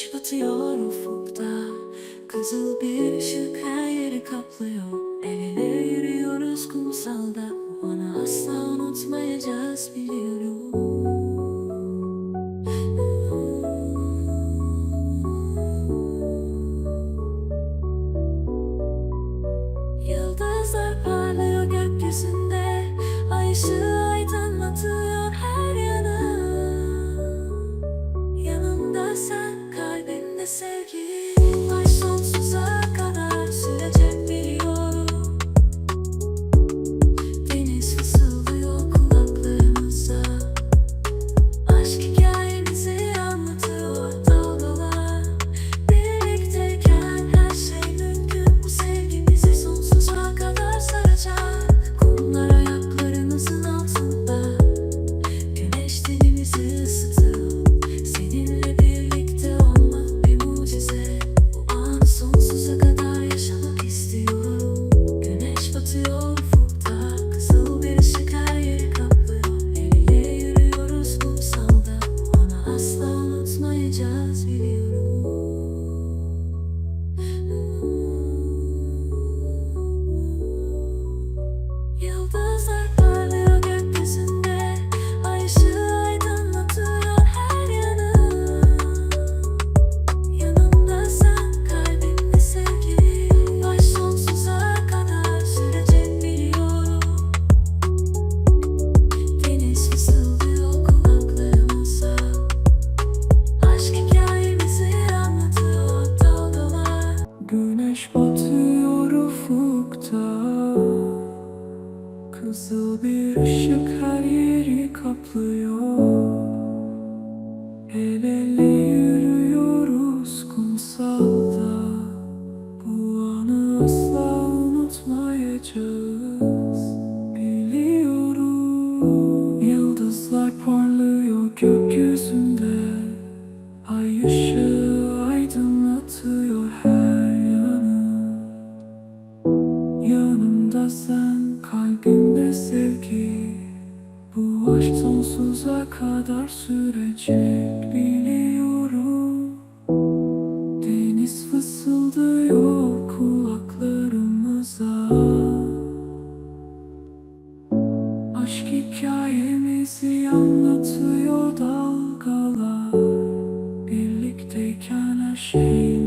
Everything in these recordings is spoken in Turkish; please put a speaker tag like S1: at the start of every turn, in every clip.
S1: Güneş batıyor ufukta. Kızıl bir ışık her yeri kaplıyor. El yürüyoruz kumsalda. Onu asla unutmayacağız biliyorum. taken a shame.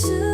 S1: 是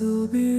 S1: will be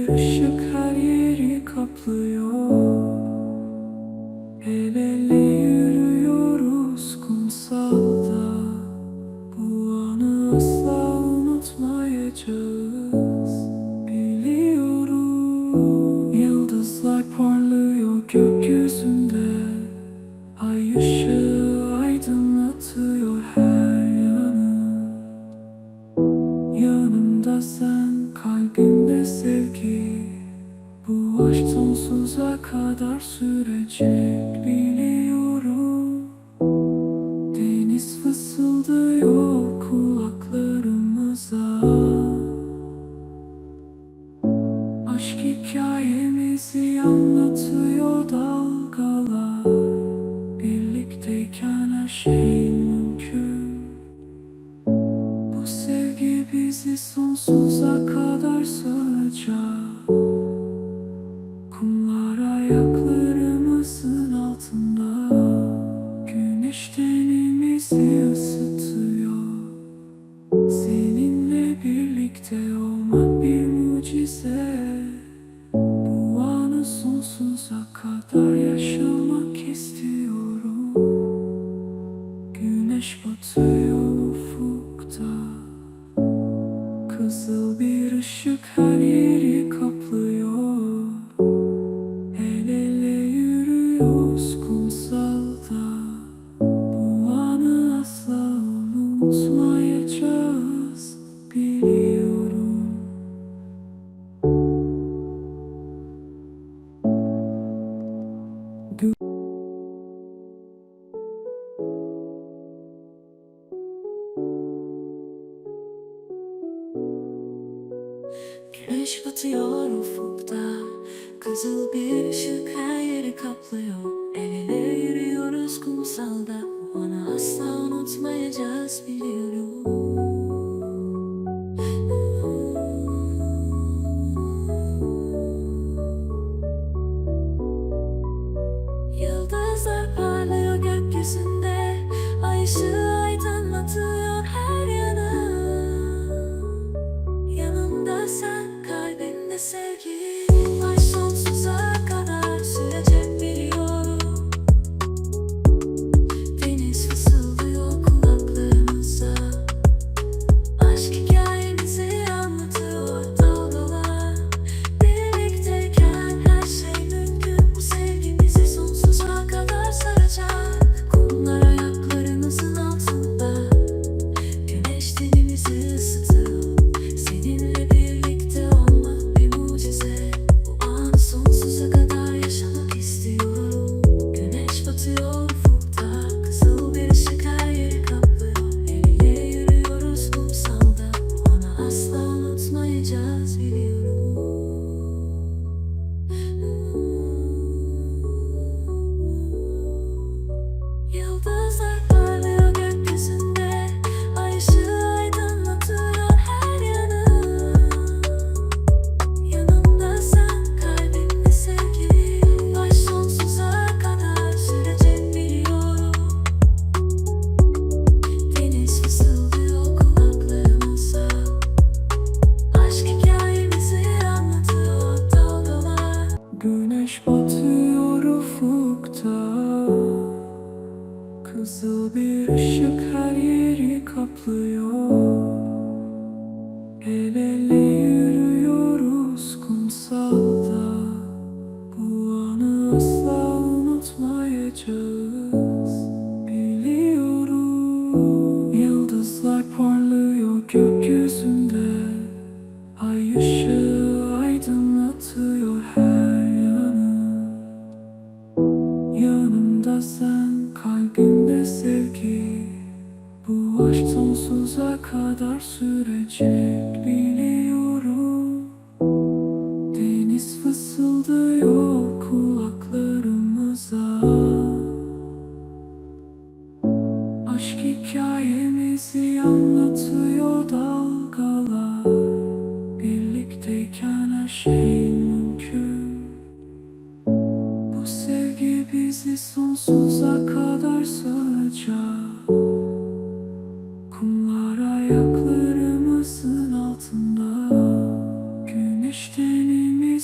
S1: Bu anı asla unutmayacağız biliyorum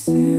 S2: soon.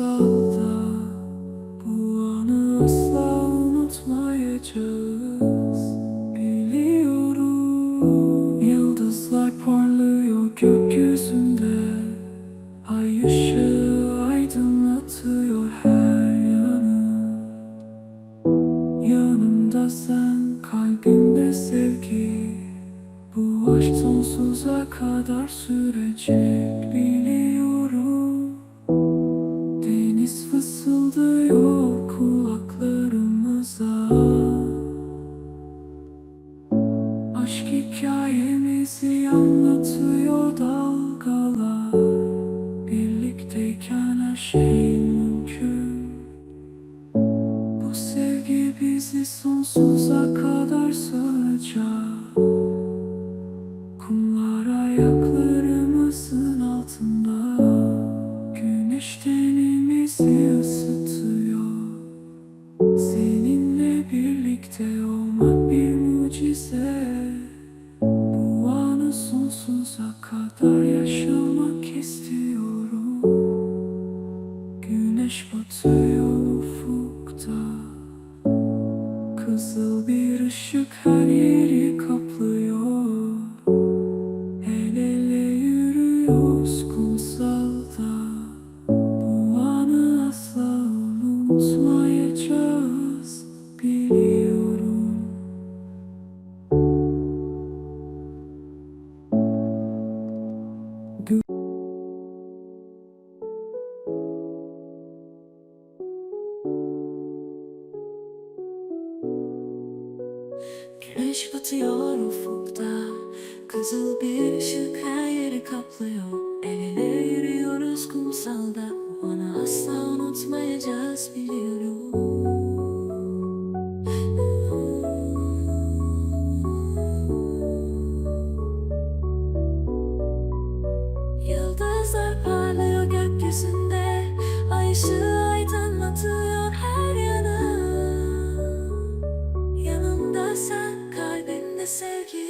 S2: slow Yıldızlar parlıyor gökyüzünde. Ay ışığı aydınlatıyor her yanı. Yanımda sen kalbimde sevgi.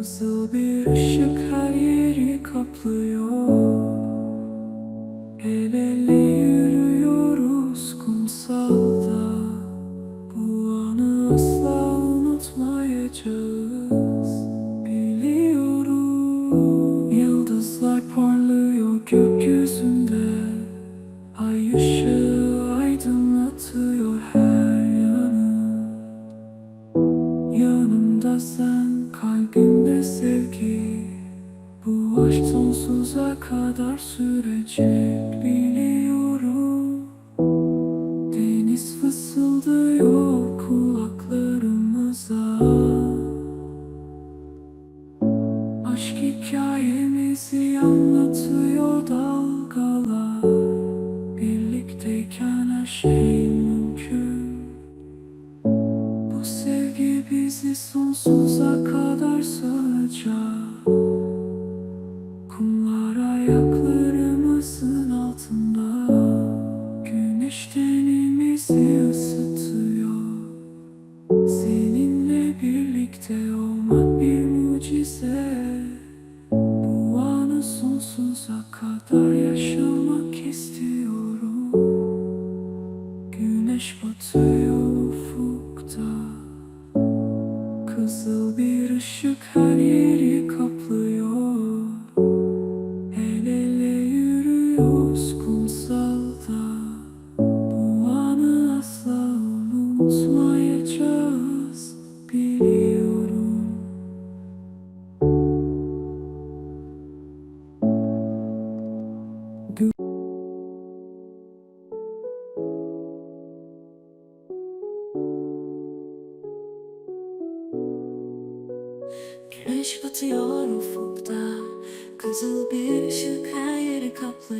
S2: Kızıl bir ışık her yeri kaplıyor?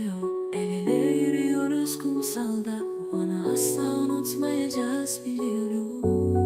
S1: başlıyor El ele yürüyoruz kumsalda. Onu asla unutmayacağız biliyorum.